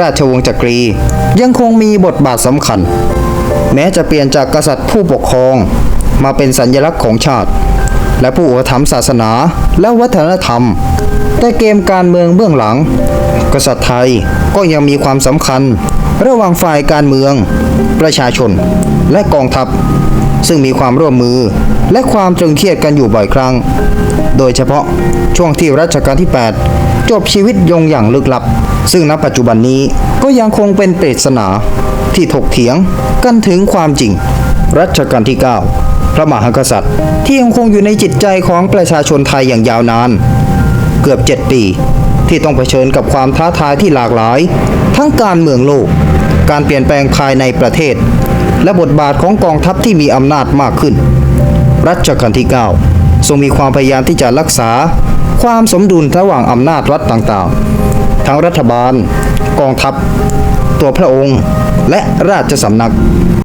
ราชวงศ์จักรี ยังคงมีบทบาทสำคัญ แม้จะเปลี่ยนจากกษัตริย์ผู้ปกครอง มาเป็นสัญลักษณ์ของชาติ และผู้อุปถัมภ์ศาสนาและวัฒนธรรม แต่เกมการเมืองเบื้องหลัง กษัตริย์ไทยก็ยังมีความสำคัญ ระหว่างฝ่ายการเมือง ประชาชน และกองทัพซึ่งมีความร่วมมือและความตรึงเครียดกันอยู่บ่อยครั้ง โดยเฉพาะช่วงที่รัชกาลที่ 8 จบชีวิตยงอย่างลึกลับ ซึ่งณปัจจุบันนี้ก็ยังคงเป็นปริศนาที่ถกเถียงกันถึงความจริง รัชกาลที่ 9 พระมหากษัตริย์ ที่ยังคงอยู่ในจิตใจของประชาชนไทยอย่างยาวนาน เกือบ 7 ปี ที่ต้องเผชิญกับความท้าทายที่หลากหลาย ทั้งการเมืองโลก การเปลี่ยนแปลงภายในประเทศ และบทบาทของกองทัพที่มีอำนาจมากขึ้น รัชกาลที่ 9 ทรงมีความพยายามที่จะรักษา ความสมดุลระหว่างอำนาจรัฐต่างๆ ทั้งรัฐบาล กองทัพ ตัวพระองค์ และราชสำนัก